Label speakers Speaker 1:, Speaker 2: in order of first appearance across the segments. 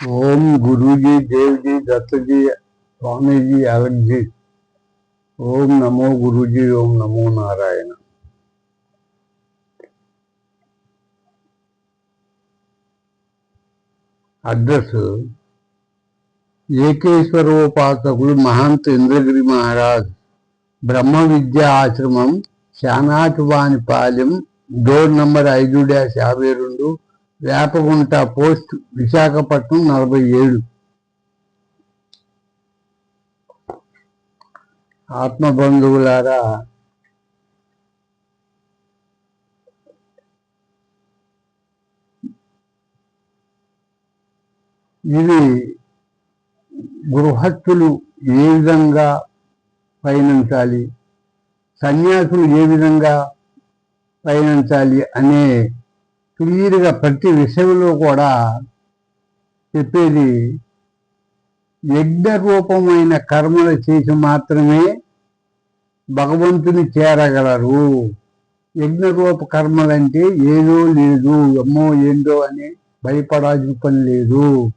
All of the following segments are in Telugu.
Speaker 1: ఓం గురుజీ దేవ్జీ దత్తజీ స్వామీజీ అలగ్జీ ఓం నమో గురుజీ ఓం నమో నారాయణ. అడ్రస్ ఏకేశ్వరోపాసకుడు మహంత్ ఇంద్రగిరి మహారాజ్. బ్రహ్మ విద్యా ఆశ్రమం శానాటువానిపాలెం డోర్ నంబర్ ఐదు డ్యాష్ యాభై రెండు వేపగుంట పోస్ట్ విశాఖపట్నం నలభై ఏడు ఆత్మబంధువులారా ఇది గృహస్థులు ఏ విధంగా పయనించాలి? సన్యాసులు ఏ విధంగా పయనించాలి అనే క్లియర్గా ప్రతి విషయంలో కూడా చెప్పేది యజ్ఞ రూపమైన కర్మలు చేసి మాత్రమే భగవంతుని చేరగలరు. యజ్ఞరూప కర్మలంటే ఏదో లేదు అమ్మో ఏందో అని భయపడాల్సిన పని లేదు.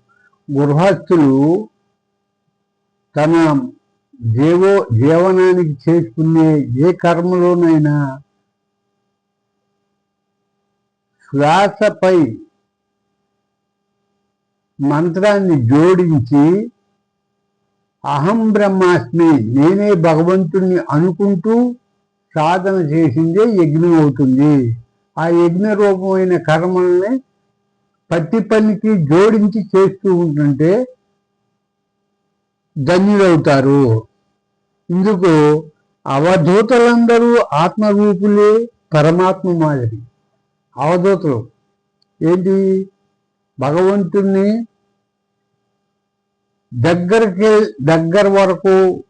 Speaker 1: గృహస్థులు తన జీవో జీవనానికి చేసుకునే ఏ కర్మలోనైనా శ్వాసపై మంత్రాన్ని జోడించి అహం బ్రహ్మాస్మి నేనే భగవంతుణ్ణి అనుకుంటూ సాధన చేసిందే యజ్ఞం అవుతుంది. ఆ యజ్ఞ రూపమైన కర్మల్ని పట్టి పనికి జోడించి చేస్తూ ఉంటుంటే ధన్యులవుతారు. ఇందుకు అవధూతలందరూ ఆత్మరూపులే పరమాత్మ మాదిరి. అవధూతలు. ఏంటి? భగవంతుణ్ణి దగ్గరికి దగ్గర వరకు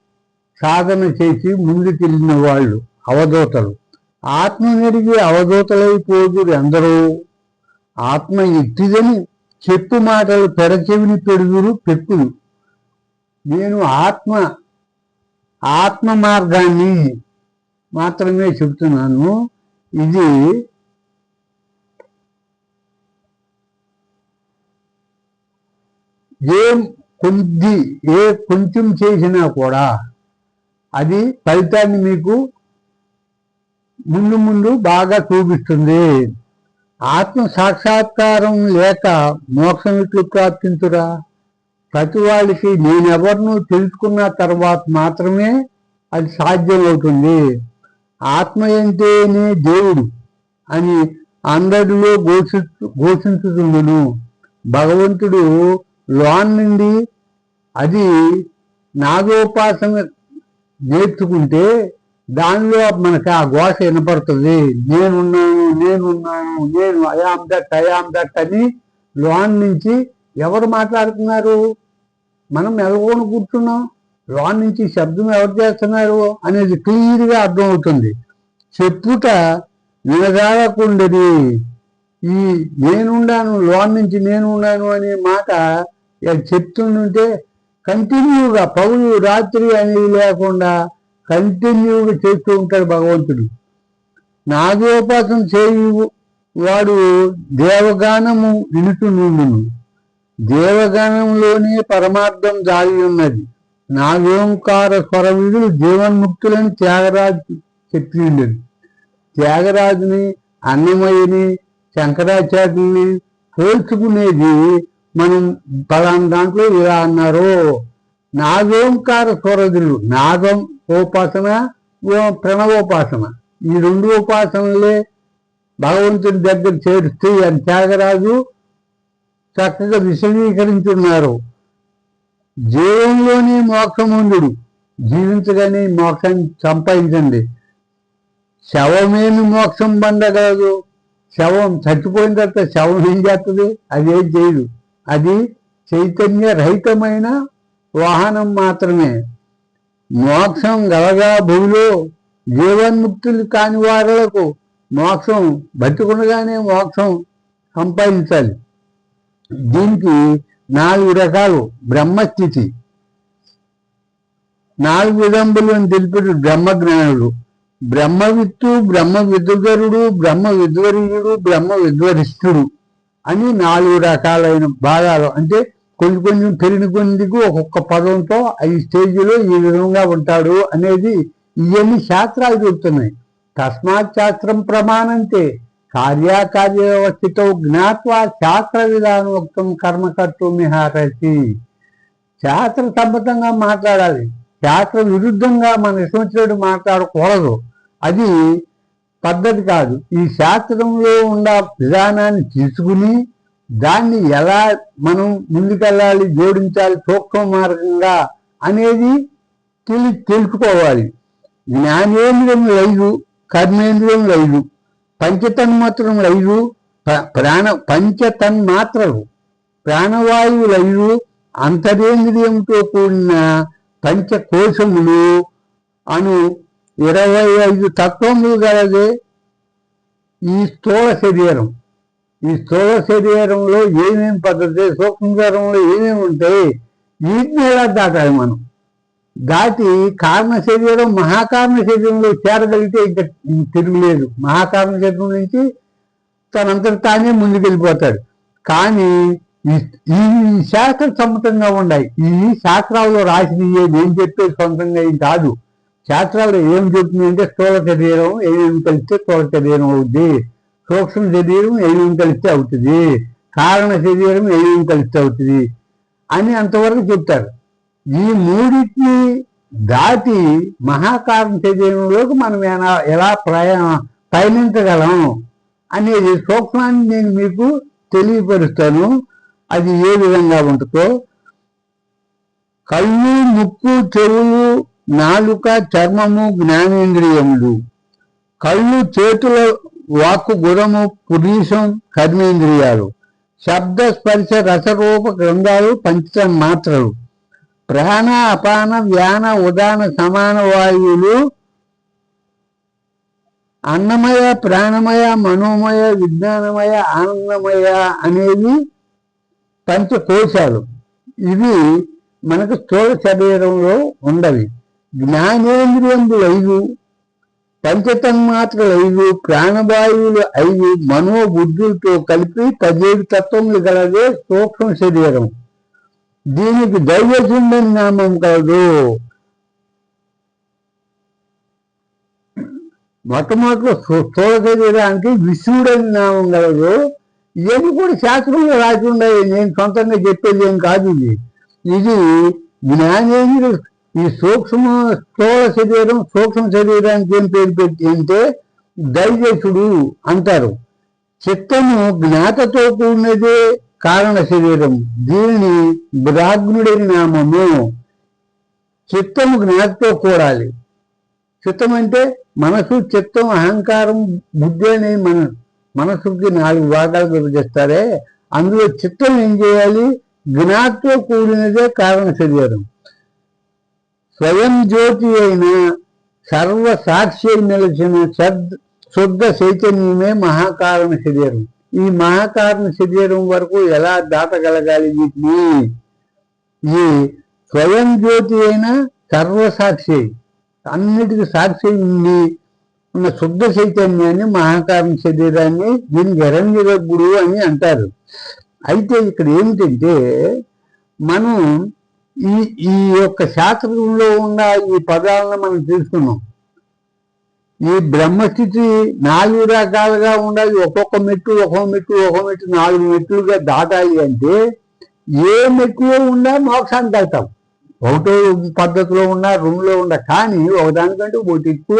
Speaker 1: సాధన చేసి ముందుకెళ్ళిన వాళ్ళు అవధూతలు. ఆత్మ నెరిగి అవధూతలైపోదురు ఎందరో. ఆత్మ ఎత్తిదని చెప్పు మాటలు పెడచెవిని పెడుదురు పెక్కులు నేను ఆత్మ ఆత్మ మార్గాన్ని మాత్రమే చెప్తున్నాను ఇది ఏం కొద్ది ఏ కొంచెం చేసినా కూడా అది ఫలితాన్ని మీకు ముందు ముందు బాగా చూపిస్తుంది. ఆత్మ సాక్షాత్కారం లేక మోక్షం ఇట్లు ప్రాప్తించురా ప్రతి వాళ్ళకి నేనెవరినో తెలుసుకున్న తర్వాత మాత్రమే అది సాధ్యమవుతుంది. ఆత్మ అంటేనే దేవుడు అని అందరిలో ఘోషి ఘోషించుతుండును. భగవంతుడు లోన్ నుండి అది నాగోపాసన నేర్చుకుంటే దానిలో మనకి ఆ ఘోష వినపడుతుంది. నేనున్నాను నేనున్నాను నేను అయామ్ దట్ అయామ్ దట్ అని లోన్ నుంచి ఎవరు మాట్లాడుతున్నారు? మనం ఎలగొని కూర్చున్నాం. లోన్ నుంచి శబ్దం ఎవరు చేస్తున్నారు అనేది క్లియర్గా అర్థమవుతుంది. చెప్పుట వినగాలకుండది ఈ నేనుండాను లోన్ నుంచి నేను ఉన్నాను అనే మాట చెప్తుంటే కంటిన్యూగా పౌరు రాత్రి అనేది లేకుండా కంటిన్యూగా చేస్తూ ఉంటాడు భగవంతుడు. నాగోపాసన చేయు వాడు దేవగానము వినుచునుండును దేవగానంలోనే పరమార్థం దాగి ఉన్నది. నాగోంకార స్వరవీధులు జీవన్ముక్తులని త్యాగరాజు చెప్పి త్యాగరాజుని అన్నమయ్యని శంకరాచార్యుని పోల్చుకునేది మనం పలానా దాంట్లో ఇలా అన్నారు. నాగోంకార స్వరదులు నాగం ఉపాసన ప్రణవోపాసన. ఈ రెండు ఉపాసనలే భగవంతుడి దగ్గర చేరుస్తే అని త్యాగరాజు చక్కగా విశదీకరించున్నారు. జీవంలోనే మోక్షముందుడు జీవించగానే మోక్షాన్ని సంపాదించండి. శవమేమి మోక్షం పొందగలదు శవం చచ్చిపోయిన తర్వాత శవం ఏం చేస్తుంది అదేం చేయదు. అది చైతన్య రహితమైన వాహనం మాత్రమే. మోక్షం గలగా భూమిలో జీవన్ముక్తులు కాని వారులకు మోక్షం బతికుండగానే మోక్షం సంపాదించాలి. దీనికి నాలుగు రకాలు. బ్రహ్మస్థితి. నాలుగు విధంబులు అని బ్రహ్మజ్ఞానుడు. బ్రహ్మవిత్తు బ్రహ్మ విద్వరుడు బ్రహ్మ విద్వరీయుడు బ్రహ్మ విద్వరిష్ఠుడు అని నాలుగు రకాలైన భాగాలు. అంటే కొంచెం కొంచెం పెరిగిన కొద్దికి ఒక్కొక్క పదంతో ఈ స్టేజ్లో ఈ విధంగా ఉంటాడు అనేది ఇవన్నీ శాస్త్రాలు చెబుతున్నాయి. తస్మాత్ శాస్త్రం ప్రమాణంతే. కార్యాకార్యవస్థితో జ్ఞాత్వా శాస్త్ర విధానోక్తం కర్మకర్తు మిహారతి శాస్త్ర సమ్మతంగా మాట్లాడాలి. శాస్త్ర విరుద్ధంగా మన ఇష్టం మాట్లాడకూడదు. అది పద్ధతి కాదు. ఈ శాస్త్రంలో ఉన్న విధానాన్ని తీసుకుని దాన్ని ఎలా మనం ముందుకెళ్ళాలి జోడించాలి సూక్ష్మ మార్గంగా అనేది తెలి తెలుసుకోవాలి. జ్ఞానేంద్రియం ఐదు కర్మేంద్రియం ఐదు పంచతన్మాత్రం ఐదు ప్రాణ పంచతన్మాత్రలు ప్రాణవాయువు ఐదు అంతరేంద్రియంతో కూడిన పంచకోశములు అను ఇరవై ఐదు తత్వములు గలది ఈ స్థూల శరీరం. ఈ స్థూల శరీరంలో ఏమేమి పద్ధతి సూక్ష్మ శరీరంలో ఏమేమి ఉంటాయి వీటిని ఎలా దాటాలి మనం? దాటి కారణ శరీరం మహాకారణ శరీరంలో చేరగలిగితే ఇంకా తిరుగులేదు. మహాకారణ శరీరం నుంచి తనంతటి తానే ముందుకెళ్ళిపోతాడు. కానీ ఈ ఈ శాస్త్ర సమ్మతంగా ఉన్నాయి ఈ శాస్త్రాల్లో రాసినవి నేను చెప్పేది సొంతంగా ఏం కాదు. శాస్త్రాలు ఏం చెబుతుంది అంటే స్థూల శరీరం ఏమేమి కలిస్తే స్థూల శరీరం అవుద్ది. సూక్ష్మ శరీరం ఏమేమి కలిస్తే అవుతుంది. కారణ శరీరం ఏమేమి కలిస్తే అవుతుంది అని అంతవరకు చెప్తారు. ఈ మూడింటిని దాటి మహాకారణ శరీరంలోకి మనం ఎలా ఎలా ప్రయాణ పయనించగలం అనేది సూక్ష్మాన్ని నేను మీకు తెలియపరుస్తాను. అది ఏ విధంగా ఉంటుందో. కళ్ళు ముక్కు చెవులు నాలుక చర్మము జ్ఞానేంద్రియములు. కళ్ళు చేతుల వాక్కు గురము పురీషం కర్మేంద్రియాలు. శబ్ద స్పర్శ రసరూప గ్రంథాలు పంచ మాత్రలు. ప్రాణ అపాన వ్యాన ఉదాన సమాన వాయువులు అన్నమయ ప్రాణమయ మనోమయ విజ్ఞానమయ ఆనందమయ అనేవి పంచకోశాలు. ఇవి మనకు స్థూల శరీరంలో ఉండవి. జ్ఞానేంద్రియములు ఐదు పంచతన్మాత్రలు ఐదు ప్రాణవాయువులు ఐదు మనోబుద్ధులతో కలిపి పదిహేడు తత్వములు గలదే సూక్ష్మ శరీరం. దీనికి దైవజుండని నామం కలదు. మొట్టమొదటి స్థూల శరీరానికి విష్ణుడని నామం కలదు. ఇవన్నీ కూడా శాస్త్రంలో రాసి ఉన్నాయి. నేను సొంతంగా చెప్పేది ఏం కాదు ఇది. ఇది జ్ఞానేంద్రియ ఈ సూక్ష్మ స్థూల శరీరం సూక్ష్మ శరీరానికి ఏం పేరు పెట్టి అంటే దైవేశుడు అంటారు. చిత్తము జ్ఞాతతో కూడినదే కారణ శరీరం. దీనిని బ్రాహ్మణుడి నామము. చిత్తము జ్ఞాతతో కూడాలి. చిత్తం అంటే మనసు చిత్తం అహంకారం బుద్ధి అనే మన మనసుకి నాలుగు భాగాలు విభజిస్తారే. అందులో చిత్తం ఏం చేయాలి? జ్ఞాతో కూడినదే కారణ శరీరం. స్వయం జ్యోతి అయిన సర్వ సాక్షి నిలిచిన సద్ శుద్ధ చైతన్యమే మహాకారణ శరీరం. ఈ మహాకారణ శరీరం వరకు ఎలా దాటగలగాలి వీటిని? ఈ స్వయం జ్యోతి అయిన సర్వసాక్షి అన్నిటికీ సాక్షి ఉంది ఉన్న శుద్ధ చైతన్యాన్ని మహాకారణ శరీరాన్ని దీనికి ఎరంగిరగ్గుడు అని అంటారు. అయితే ఇక్కడ ఏమిటంటే మనం ఈ ఈ యొక్క శాస్త్రంలో ఉన్న ఈ పదాలను మనం తీసుకున్నాం. ఈ బ్రహ్మస్థితి నాలుగు రకాలుగా ఉండాలి. ఒక్కొక్క మెట్టు ఒక్కొక్క మెట్టు ఒక్కొక్క మెట్టు నాలుగు మెట్లుగా దాటాలి అంటే ఏ మెట్టులో ఉన్నా మోక్షాన్ని దాటాం ఒకటో పద్ధతిలో ఉన్నా రూమ్లో ఉన్నా కానీ ఒకదానికంటే ఒకటి ఎక్కువ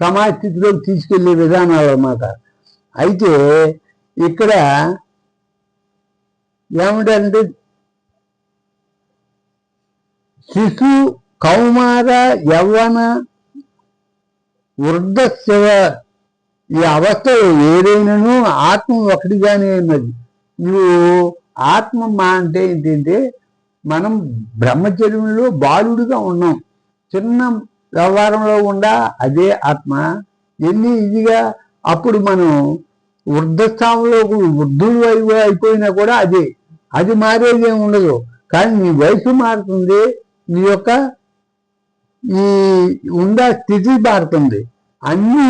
Speaker 1: సమాజ స్థితిలోకి తీసుకెళ్ళే విధానాలు అన్నమాట. అయితే ఇక్కడ ఏమిటంటే శిశు కౌమార యవ్వన వృద్ధ ఈ అవస్థలు ఏదైనాను ఆత్మ ఒకటిగానే ఉన్నది. ఇవి ఆత్మ మా అంటే ఏంటంటే మనం బ్రహ్మచర్యంలో బాలుడిగా ఉన్నాం. చిన్న వ్యవహారంలో ఉండా అదే ఆత్మ. ఎన్ని ఇదిగా అప్పుడు మనం వృద్ధస్థానంలో వృద్ధులు అయిపోయినా కూడా అదే. అది మారేది ఏమి ఉండదు. కానీ నీ వయసు మారుతుంది. నీ యొక్క ఈ ఉండా స్థితి మారుతుంది. అన్ని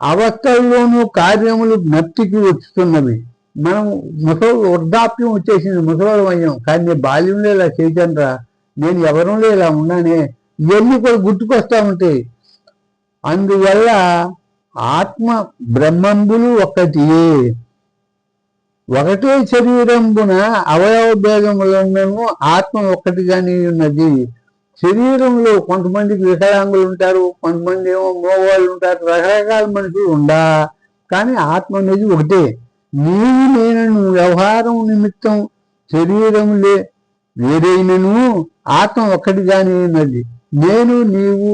Speaker 1: అవస్థల్లోనూ కార్యములు జ్ఞప్తికి వచ్చుతున్నవి. మనం ముసలు వృద్ధాప్యం వచ్చేసింది ముసలి అయ్యాం కానీ నేను బాల్యంలో ఇలా చేయటంరా? నేను ఎవరంలో ఇలా ఉన్నానే? ఇవన్నీ కూడా గుర్తుకొస్తా ఉంటాయి అందువల్ల ఆత్మ బ్రహ్మంబులు ఒకటి ఒకటే శరీరంబున అవయవ భేదములను ఆత్మ ఒక్కటిగానే ఉన్నది. శరీరంలో కొంతమందికి వికలాంగులు ఉంటారు కొంతమంది ఏమో మోగాళ్ళు ఉంటారు రకరకాల మనుషులు ఉండా కానీ ఆత్మ అనేది ఒకటే. నీవు నేను వ్యవహారం నిమిత్తం శరీరం లే వేరైనను ఆత్మ ఒక్కటిగానే ఉన్నది. నేను నీవు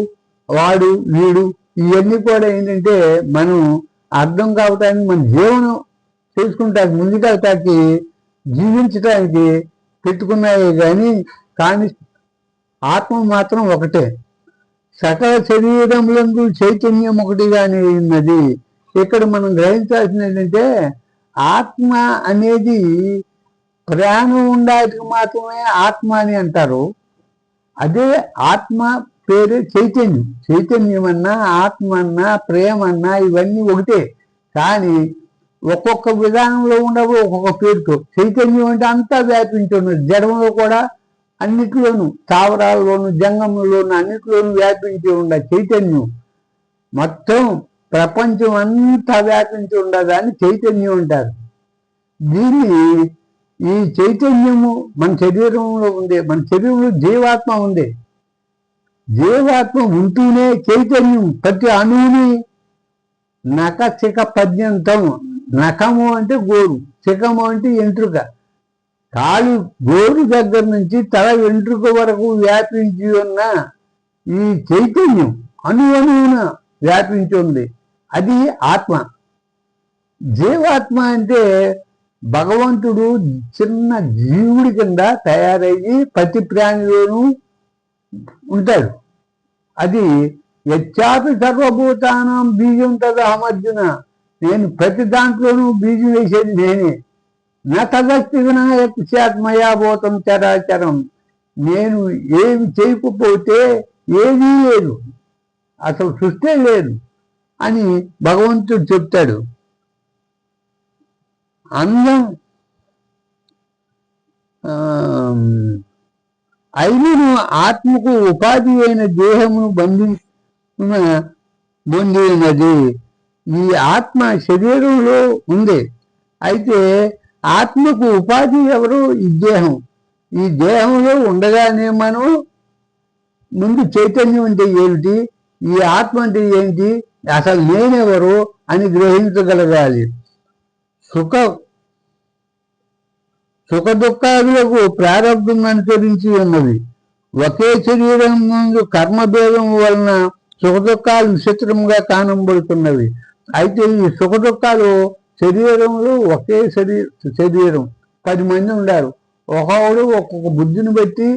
Speaker 1: వాడు వీడు ఇవన్నీ కూడా ఏంటంటే మనం అర్థం కావటానికి మన జీవనం చేసుకుంటానికి ముందుకెళ్తాకి జీవించటానికి పెట్టుకున్నాయి కానీ కానీ ఆత్మ మాత్రం ఒకటే. సకల శరీరములందు చైతన్యం ఒకటిగానే ఉన్నది. ఇక్కడ మనం గ్రహించాల్సింది ఏంటంటే ఆత్మ అనేది ప్రాణం ఉండడానికి మాత్రమే ఆత్మ అని అంటారు. అదే ఆత్మ పేరు చైతన్యం. చైతన్యం అన్నా ఆత్మ అన్నా ప్రేమ అన్నా ఇవన్నీ ఒకటే. కానీ ఒక్కొక్క విధానంలో ఉండవు ఒక్కొక్క పేరుతో. చైతన్యం అంటే అంతా వ్యాపించున్నది జడంలో కూడా అన్నిటిలోనూ స్థావరాల్లోను జంగంలోను అన్నిటిలోనూ వ్యాపించి ఉండ చైతన్యం. మొత్తం ప్రపంచం అంతా వ్యాపించి ఉండదాన్ని చైతన్యం అంటారు. దీన్ని ఈ చైతన్యము మన శరీరంలో ఉంది మన శరీరంలో జీవాత్మ ఉంది జీవాత్మ ఉంటూనే చైతన్యం ప్రతి అణువుని నకచిక పద్యంతం నఖము అంటే గోరు చికము అంటే ఎంట్రుక. కాలు గోరు దగ్గర నుంచి తల వెంట్రుక వరకు వ్యాపించి ఉన్న ఈ చైతన్యం అనువనువున వ్యాపించి ఉంది అది ఆత్మ. జీవాత్మ అంటే భగవంతుడు చిన్న జీవుడి కింద తయారయ్యి ప్రతి ప్రాణిలోనూ ఉంటాడు. అది యచ్చాపి సర్వభూతానం బీజం తదహమర్జున. నేను ప్రతి దాంట్లోనూ బీజం వేసేది నేనే. నా తదస్తి వినాయక్ చరాచరం. నేను ఏమి చేయకపోతే ఏదీ లేదు. అసలు సృష్టే లేదు అని భగవంతుడు చెప్తాడు. అందం అయినను ఆత్మకు ఉపాధి అయిన దేహమును బంధి పొందినది. ఈ ఆత్మ శరీరంలో ఉంది. అయితే ఆత్మకు ఉపాధి ఎవరు? ఈ దేహం. ఈ దేహంలో ఉండగానే మనం ముందు చైతన్యం అంటే ఏమిటి? ఈ ఆత్మ అంటే ఏంటి? అసలు నేనెవరు అని గ్రహించగలగాలి. సుఖ సుఖ దుఃఖాదులకు ప్రారంభం అనుసరించి ఉన్నది. ఒకే శరీరం ముందు కర్మభేదం వలన సుఖ దుఃఖాలు విచిత్రంగా కానబడుతున్నవి. అయితే ఈ సుఖ దుఃఖాలు శరీరంలో ఒకే శరీర శరీరం పది మంది ఉండారు. ఒకడు ఒక్కొక్క బుద్ధిని బట్టి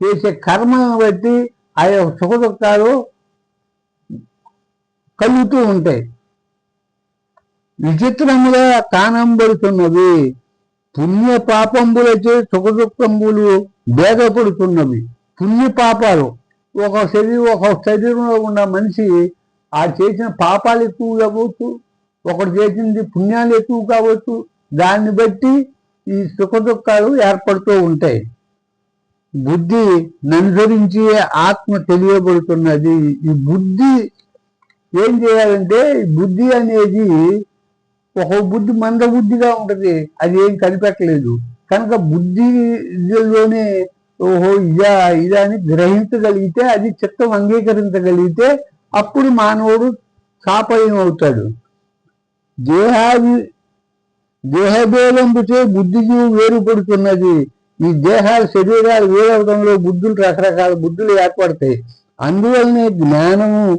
Speaker 1: చేసే కర్మను బట్టి ఆయా సుఖ దుఃఖాలు కలుగుతూ ఉంటాయి. విచిత్రముగా కానంబడుతున్నవి పుణ్య పాపంబులచే సుఖ దుఃఖంబులు భేదపడుతున్నవి. పుణ్య పాపాలు ఒక శరీరం ఒక శరీరంలో ఉన్న మనిషి ఆ చేసిన పాపాలు ఎక్కువ కావచ్చు ఒకటి చేసింది పుణ్యాలు ఎక్కువ కావచ్చు దాన్ని బట్టి ఈ సుఖ దుఃఖాలు ఏర్పడుతూ ఉంటాయి. బుద్ధి ననుసరించి ఆత్మ తెలియబడుతున్నది. ఈ బుద్ధి ఏం చేయాలంటే బుద్ధి అనేది ఒక బుద్ధి మంద బుద్ధిగా ఉంటుంది అది ఏం కనిపెట్టలేదు. కనుక బుద్ధిలోనే ఓహో ఇదా ఇదా అని గ్రహించగలిగితే అది చిత్తం అంగీకరించగలిగితే అప్పుడు మానవుడు సాపయం దేహాది దేహభేదంపుచే బుద్ధికి వేరుపడుతున్నది. ఈ దేహాల శరీరాలు వేరవడంలో బుద్ధులు రకరకాల బుద్ధులు ఏర్పడతాయి. అందువల్లనే జ్ఞానము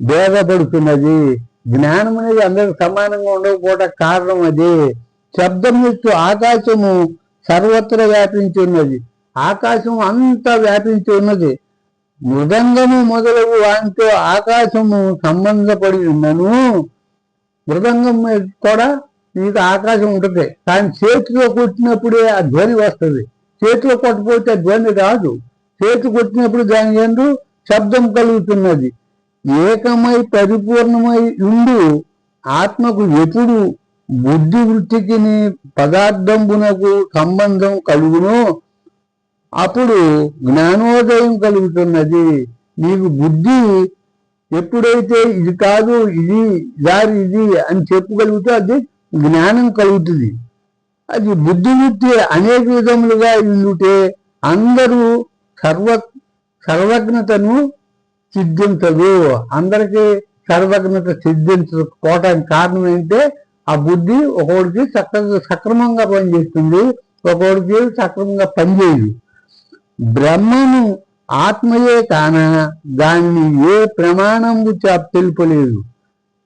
Speaker 1: భేదపడుతున్నది. జ్ఞానం అనేది అందరికి సమానంగా ఉండకపోవడం కారణం అదే. శబ్దం యొక్క ఆకాశము సర్వత్ర వ్యాపించి ఉన్నది ఆకాశం అంతా వ్యాపించి ఉన్నది మృదంగము మొదలగు వాటితో ఆకాశము సంబంధపడి ఉన్నను. మృదంగం కూడా నీకు ఆకాశం ఉంటుంది. కానీ చేతిలో కొట్టినప్పుడే ఆ ధ్వని వస్తుంది. చేతిలో కొట్టపోతే ఆ ధ్వని రాదు. చేతి కొట్టినప్పుడు దాని ఎందు శబ్దం కలుగుతున్నది. ఏకమై పరిపూర్ణమై ఉండు. ఆత్మకు ఎప్పుడు బుద్ధి వృత్తికి పదార్థంబునకు సంబంధం కలుగును. అప్పుడు జ్ఞానోదయం కలుగుతున్నది. నీకు బుద్ధి ఎప్పుడైతే ఇది కాదు ఇది దారి ఇది అని చెప్పగలిగితే అది జ్ఞానం కలుగుతుంది. అది బుద్ధివృత్తి అనేక విధములుగా ఉంటే అందరూ సర్వ సర్వజ్ఞతను సిద్ధించదు. అందరికీ సర్వజ్ఞత సిద్ధించకపోవటానికి కారణం ఏంటంటే ఆ బుద్ధి ఒకడికి సక్ర సక్రమంగా పనిచేస్తుంది ఒకడికి సక్రమంగా పనిచేయదు. బ్రహ్మను ఆత్మయే కాన? దాన్ని ఏ ప్రమాణము తెలుపలేదు.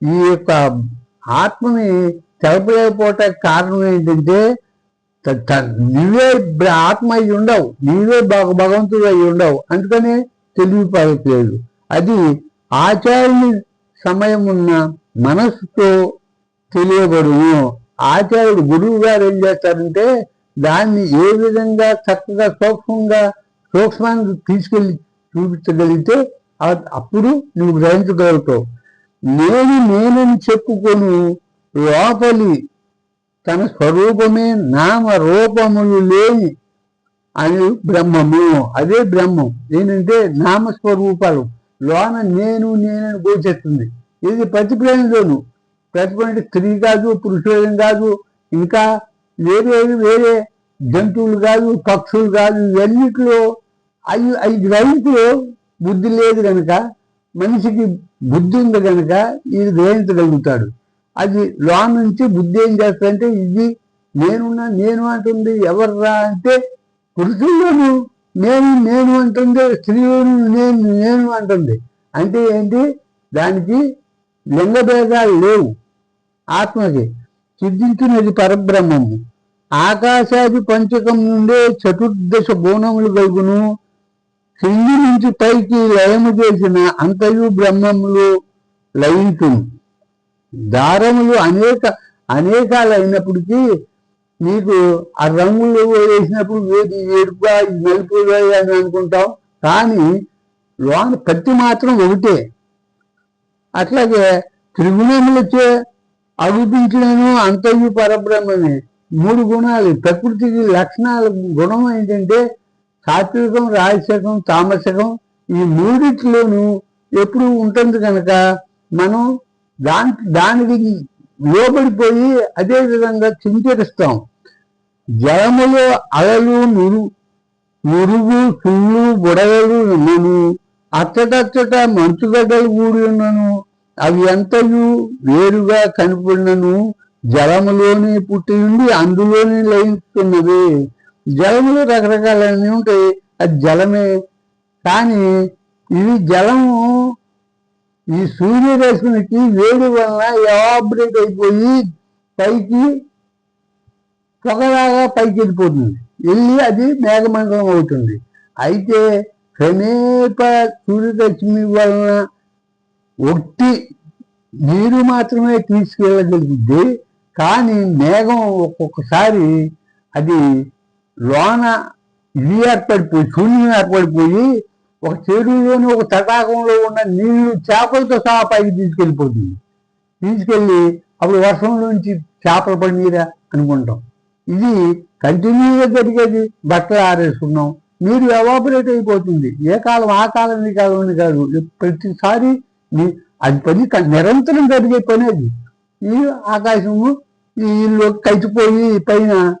Speaker 1: ఈ యొక్క ఆత్మని తెలపలేకపోవటానికి కారణం ఏంటంటే నీవే ఆత్మ అయి ఉండవు. నీవే భగ- భగవంతుడు అయి ఉండవు. అందుకనే తెలియపడట్లేదు అది ఆచార్యుని సమయం ఉన్న మనస్సుతో తెలియబడును. ఆచార్యుడు గురువు గారు ఏం చేస్తారంటే దాన్ని ఏ విధంగా చక్కగా సూక్ష్మంగా సూక్ష్మాన్ని తీసుకెళ్ళి చూపించగలిగితే అప్పుడు నువ్వు గ్రహించగలుగుతావు. నేను నేనని చెప్పుకొను లోపలి తన స్వరూపమే నామ రూపములు లేని అని బ్రహ్మము. అదే బ్రహ్మం. ఏంటంటే నామస్వరూపాలు. లోన నేను నేనని గోచేస్తుంది ఇది ప్రతి ప్రాణిలోను ప్రతి స్త్రీ కాదు పురుషులం కాదు ఇంకా వేరే వేరే జంతువులు కాదు పక్షులు కాదు ఇవన్నిటిలో అవి అవి గ్రహించలో బుద్ధి లేదు కనుక మనిషికి బుద్ధి ఉంది కనుక ఇది గ్రహించగలుగుతాడు. అది లోన్ నుంచి బుద్ధి ఏం చేస్తాడంటే ఇది నేనున్నా నేను అంటుంది ఎవర్రా అంటే పురుషుల్లోను నేను నేను అంటుంది స్త్రీలోను నేను నేను అంటుంది. అంటే ఏంటి? దానికి లింగభేదాలు లేవు. ఆత్మకి సిద్ధించినది పరబ్రహ్మము. ఆకాశాది పంచకం నుండే చతుర్దశ బోనములు కలుగును. క్రింది నుంచి పైకి లయము చేసిన అంతయు బ్రహ్మములు లయించును దారములు అనేక అనేకాలు అయినప్పటికీ నీకు ఆ రంగులు వేసినప్పుడు ఏది ఏడుపుగా ఇది నలుపుగా అని అనుకుంటాం కానీ లోన కత్తి మాత్రం ఒకటే. అట్లాగే త్రిగుణములచే అగుపించినను అంతయు పరబ్రహ్మమే. మూడు గుణాలు. ప్రకృతికి లక్షణాల గుణం ఏంటంటే సాత్వికం రాజసకం తామసకం ఈ మూడిట్లోనూ ఎప్పుడు ఉంటుంది కనుక మనం దాని దానికి లోబడిపోయి అదే విధంగా చింతరిస్తాం జలములో అలలు నురు నురుగు సుళ్ళు బుడగలు ఉన్నను అచ్చటచ్చట మంచుగడ్డలు కూడి ఉన్నను అవి ఎంతయు వేరుగా కనిపడినను జలములోనే పుట్టి ఉండి అందులోనే లయిస్తున్నది జలములు రకరకాలన్నీ ఉంటాయి. అది జలమే. కానీ ఇవి జలము ఈ సూర్యరశ్మికి వేడి వలన ఎవాబరేట్ అయిపోయి పైకి పొగలాగా పైకి వెళ్ళిపోతుంది. వెళ్ళి అది మేఘమండలం అవుతుంది. అయితే సమీప సూర్యరశ్మి వలన ఒట్టి నీరు మాత్రమే తీసుకెళ్ళగలిగింది కానీ మేఘం ఒక్కొక్కసారి అది లోన ఇది ఏర్పడిపోయి శూన్యం ఏర్పడిపోయి ఒక చెరువులోని ఒక తటాకంలో ఉన్న నీళ్ళు చేపలతో సహా పైకి తీసుకెళ్ళిపోతుంది. తీసుకెళ్ళి అప్పుడు వర్షంలోంచి చేపలు పడినీరా అనుకుంటాం. ఇది కంటిన్యూగా జరిగేది. బట్టలు ఆరేసుకున్నాం. నీరు ఎవాపరేట్ అయిపోతుంది. ఏ కాలం ఆ కాలం ఈ కాలం అని కాదు. ప్రతిసారి అది పని నిరంతరం జరిగే పని అది. ఈ ఆకాశము ఈ ఇల్లు కలిసిపోయి పైన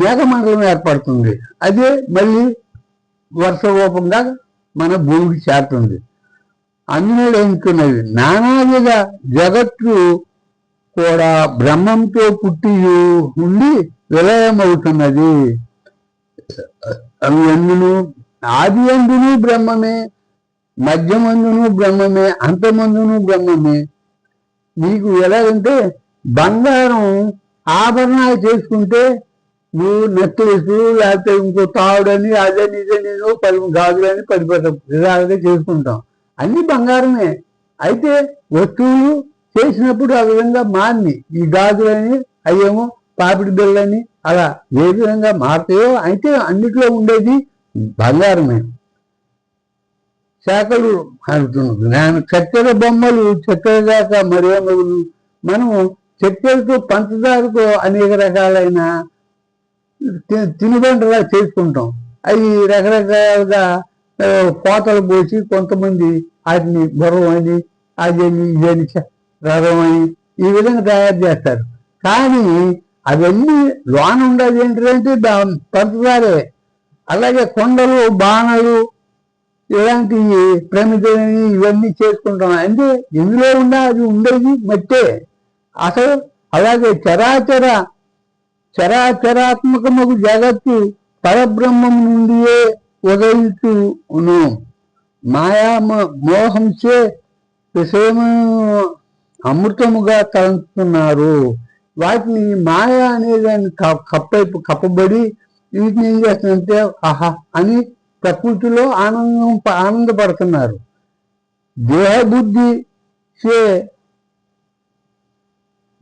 Speaker 1: మేఘమండలం ఏర్పడుతుంది. అదే మళ్ళీ వర్ష రూపంగా మన భూమికి చేరుతుంది. అందులో ఎంచుకున్నవి నానావిధ జగత్తు కూడా బ్రహ్మంతో పుట్టి ఉండి విలయమవుతున్నది. అవి ఎందును ఆది ఎందును బ్రహ్మమే మధ్యమందును బ్రహ్మమే అంతమందును బ్రహ్మమే. నీకు ఎలాగంటే బంగారం ఆభరణాలు చేసుకుంటే నువ్వు నెక్లెస్ లేకపోతే ఇంకో తావుడని అదని ఇదని పది గాజులని పది పది విధాలుగా చేసుకుంటాం. అన్ని బంగారమే. అయితే వస్తువులు చేసినప్పుడు ఆ విధంగా మారిని. ఈ గాజులని అయ్యేమో పాపిడి బిళ్ళని అలా ఏ విధంగా మారుతాయో అయితే అన్నిట్లో ఉండేది బంగారమే. శాఖలు ఆడుతున్నది నేను చక్కెర బొమ్మలు చక్కెర దాకా మరేమగులు మనము చక్కెరతో పంచదారతో అనేక రకాలైన తినుబండలా చేసుకుంటాం. అవి రకరకాలుగా కోతలు పోసి కొంతమంది వాటిని గుర్రం అని అదని ఇదని చ- రథం అని ఈ విధంగా తయారు చేస్తారు. కానీ అవన్నీ లోన ఉండదు ఏంటంటే పంచదారే. అలాగే కొండలు బాణలు ఇలాంటివి ప్రమితులని ఇవన్నీ చేసుకుంటాం. అంటే ఇందులో ఉన్నా అది ఉండేది మట్టే. అసలు అలాగే చరాచర చరాచరాత్మకముకు జగత్తు పరబ్రహ్మం నుండియే ఉదయించును మాయా మోహంచే విషయము అమృతముగా తలంచుతున్నారు వాటిని మాయ అనేదాన్ని కప్పైపు కప్పబడి వీటిని ఏం చేస్తుందంటే ఆహా అని ప్రకృతిలో ఆనందం ప- ఆనందపడుతున్నారు. దేహబుద్ధి చే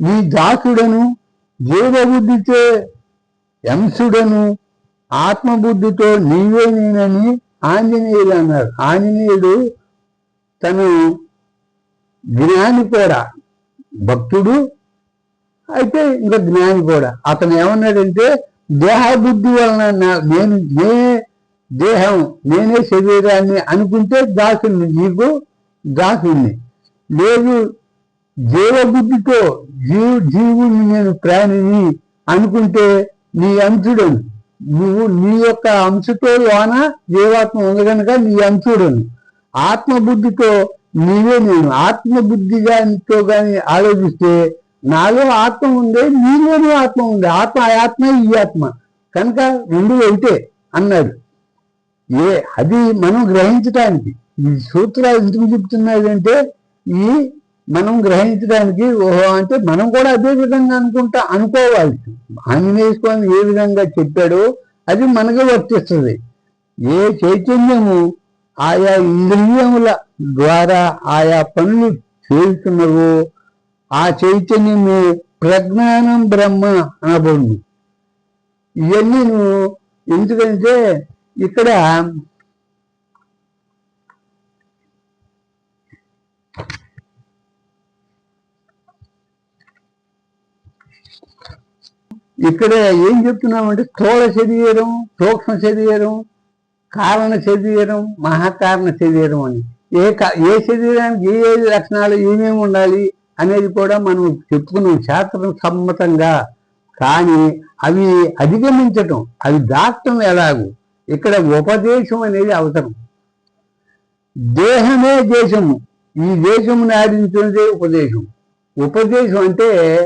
Speaker 1: నీ దాసుడను జీవబుద్ధిచే ఎంసుడను ఆత్మబుద్ధితో నీవే నేనని ఆంజనేయుడు అన్నారు. ఆంజనేయుడు తను జ్ఞాని కూడా భక్తుడు అయితే ఇంకా జ్ఞాని కూడా. అతను ఏమన్నాడంటే దేహబుద్ధి వలన నా- నేను నే దేహం నేనే శరీరాన్ని అనుకుంటే దాసుని నీకు దాసుని లేదు జీవబుద్ధితో జీవు జీవుని నేను ప్రాణిని అనుకుంటే నీ అంశుడను నువ్వు నీ యొక్క అంశతో లోన జీవాత్మ ఉంది కనుక నీ అంశుడను ఆత్మబుద్ధితో నీవే నేను. ఆత్మబుద్ధి తో కానీ ఆలోచిస్తే నాలో ఆత్మ ఉంది నీలోనూ ఆత్మ ఉంది. ఆత్మ ఆ ఆత్మ ఈ ఆత్మ. కనుక రెండు ఒకటే అన్నాడు. ఏ అది మనం గ్రహించటానికి. ఈ సూత్రాలు ఎందుకు చెప్తున్నాడంటే ఈ మనం గ్రహించడానికి ఓహో అంటే మనం కూడా అదే విధంగా అనుకుంటా అనుకోవాలి. ఆంజనేయ స్వామి ఏ విధంగా చెప్పాడో అది మనకు వర్తిస్తుంది. ఏ చైతన్యము ఆయా ఇంద్రియముల ద్వారా ఆయా పనులు చేస్తున్నవో ఆ చైతన్యమే ప్రజ్ఞానం బ్రహ్మ అనబడును. ఇవన్నీ నువ్వు ఎందుకంటే ఇక్కడ ఇక్కడ ఏం చెప్తున్నామంటే స్థూల శరీరం సూక్ష్మ శరీరం కారణ శరీరం మహాకారణ శరీరం అని. ఏ క- ఏ శరీరానికి ఏ ఏ లక్షణాలు ఏమేమి ఉండాలి అనేది కూడా మనం చెప్పుకున్నాం శాస్త్రం సమ్మతంగా. కానీ అవి అధిగమించటం అవి దాటం ఎలాగూ? ఇక్కడ ఉపదేశం అనేది అవసరం. దేహమే దేశము. ఈ దేశముని నాడించినదే ఉపదేశం. ఉపదేశం అంటే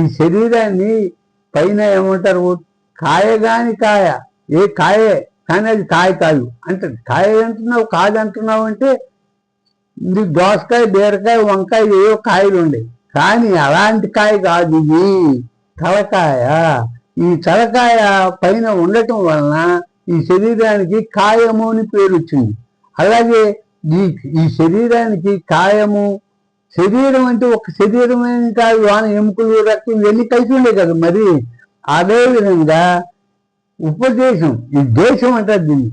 Speaker 1: ఈ శరీరాన్ని పైన ఏమంటారు? కాయగాని కాయ. ఏ కాయే? కానీ అది కాయ కాదు. అంటే కాయ అంటున్నావు కాదు అంటున్నావు అంటే ఇది దోసకాయ బీరకాయ వంకాయ ఏవో కాయలు ఉండే. కానీ అలాంటి కాయ కాదు ఇది. తలకాయ. ఈ తలకాయ పైన ఉండటం వలన ఈ శరీరానికి కాయము అని పేరు వచ్చింది. అలాగే ఈ ఈ శరీరానికి కాయము శరీరం అంటే ఒక శరీరమే కాదు వాన ఎముకలు రక్తం ఇవన్నీ కలిసి ఉండే కదా మరి. అదే విధంగా ఉపదేశం ఈ దేశం అంటారు దీన్ని.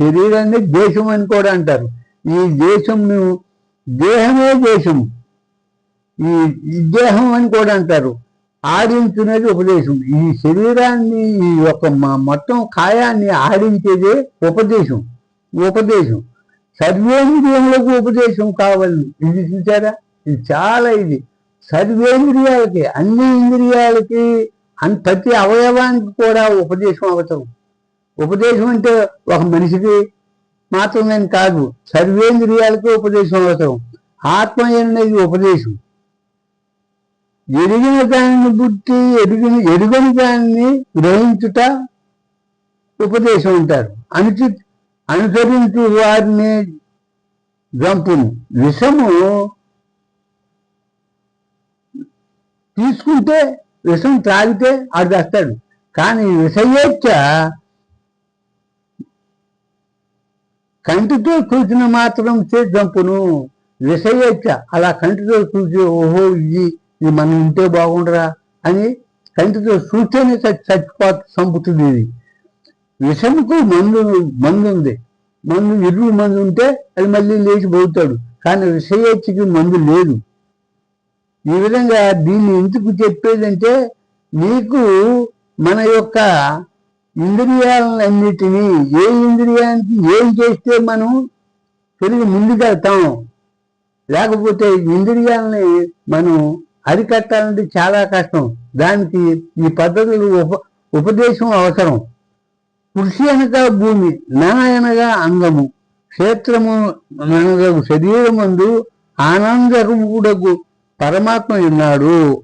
Speaker 1: శరీరాన్ని దేశం అని కూడా అంటారు. ఈ దేశంను దేహమే దేశం. ఈ దేహం అని కూడా అంటారు. ఆడించున్నది ఉపదేశం. ఈ శరీరాన్ని ఈ యొక్క మొత్తం కాయాన్ని ఆడించేదే ఉపదేశం. ఉపదేశం. సర్వేంద్రియములకు ఉపదేశం కావాలి. ఇది చూసారా? ఇది చాలా ఇది. సర్వేంద్రియాలకి అన్ని ఇంద్రియాలకి అన్ ప్రతి అవయవానికి కూడా ఉపదేశం అవసరం. ఉపదేశం అంటే ఒక మనిషికి మాత్రమే కాదు సర్వేంద్రియాలకి ఉపదేశం అవసరం. ఆత్మ అనేది ఉపదేశం. ఎరిగిన దానిని బుద్ధి ఎరిగిన ఎరుగని దానిని గ్రహించుట ఉపదేశం అంటారు. అనుచి అనుసరించు వారిని జంపును. విషము తీసుకుంటే విషం త్రాగితే ఆడు తెస్తాడు కానీ విషయేచ్ఛ కంటితో చూసిన మాత్రం చే జంపును విషయేచ్ఛ. అలా కంటితో చూసి ఓహో ఇది ఇది మనం ఉంటే బాగుండరా అని కంటితో చూస్తేనే చచ్చి చచ్చిపో చంపుతుంది ఇది. విషముకు మందు మందు ఉంది. మందు ఇరుగు మందు ఉంటే అది మళ్ళీ లేచి పోతాడు. కానీ విషయేచ్ఛకి మందు లేదు. ఈ విధంగా దీన్ని ఎందుకు చెప్పేదంటే నీకు మన యొక్క ఇంద్రియాలన్నిటినీ ఏ ఇంద్రియానికి ఏం చేస్తే మనం తిరిగి ముందుకెళ్తాం? లేకపోతే ఇంద్రియాలని మనం అరికట్టాలంటే చాలా కష్టం. దానికి ఈ పద్ధతులు ఉప ఉపదేశం అవసరం. కృషి అనగా భూమి నా అంగము. క్షేత్రము అనగా శరీరమందు ఆనందరూపుడకు పరమాత్మ ఉన్నాడు.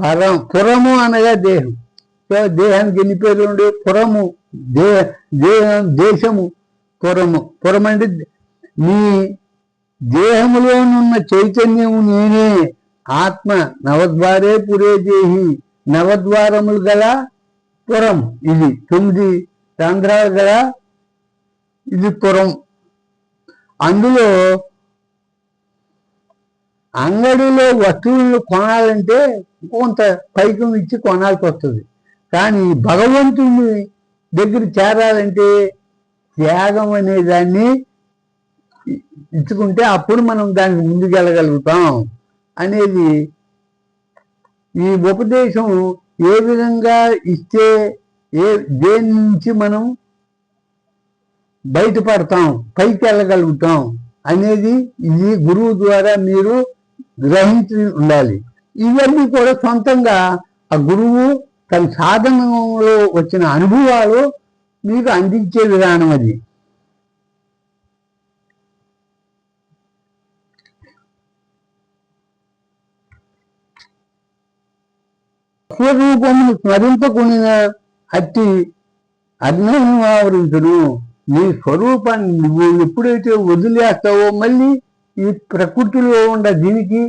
Speaker 1: పరం పురము అనగా దేహం. సో దేహానికి ఎన్ని పేర్లు ఉండే? పురము. దేహ దేహం దేశము. పురము. పురం అంటే నీ దేహములోనున్న చైతన్యము నేనే. ఆత్మ నవద్వారే పురే దేహి. నవద్వారములు గల పురం ఇది. తొమ్మిది రంధ్రాలు గల ఇది పురం. అందులో అంగడిలో వస్తువులను కొనాలంటే కొంత పైకం ఇచ్చి కొనాల్సి వస్తుంది. కానీ భగవంతుని దగ్గర చేరాలంటే త్యాగం అనే దాన్ని ఇచ్చుకుంటే అప్పుడు మనం దానికి ముందుకెళ్ళగలుగుతాం అనేది ఈ ఉపదేశం ఏ విధంగా ఇస్తే ఏ దేని నుంచి మనం బయటపడతాం పైకి వెళ్ళగలుగుతాం అనేది ఇది గురువు ద్వారా మీరు గ్రహించి ఉండాలి. ఇవన్నీ కూడా సొంతంగా ఆ గురువు తన సాధనంలో వచ్చిన అనుభవాలు మీకు అందించే విధానం అది. స్వరూపమును స్మరింపకునిన అట్టి అజ్ఞానం ఆవరించును నీ స్వరూపాన్ని నువ్వు ఎప్పుడైతే వదిలేస్తావో మళ్ళీ ఈ ప్రకృతిలో ఉన్న దీనికి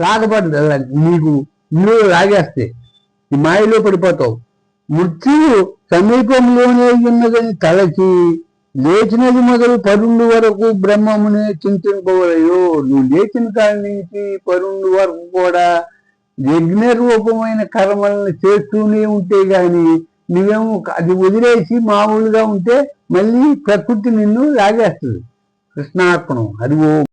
Speaker 1: లాగబడ్డ నీకు నువ్వు లాగేస్తే ఈ మాయలో పడిపోతావు. మృత్యువు సమీపంలోనే ఉన్నదని తలచి లేచినది మొదలు పరుండు వరకు బ్రహ్మమునే చింతింపవలయో. నువ్వు లేచిన కాడి నుంచి పరుండు వరకు కూడా యజ్ఞ రూపమైన కర్మలను చేస్తూనే ఉంటే గాని నువ్వేమో అది వదిలేసి మామూలుగా ఉంటే మళ్ళీ ప్రకృతి నిన్ను లాగేస్తుంది. కృష్ణార్పణం. అది ఓ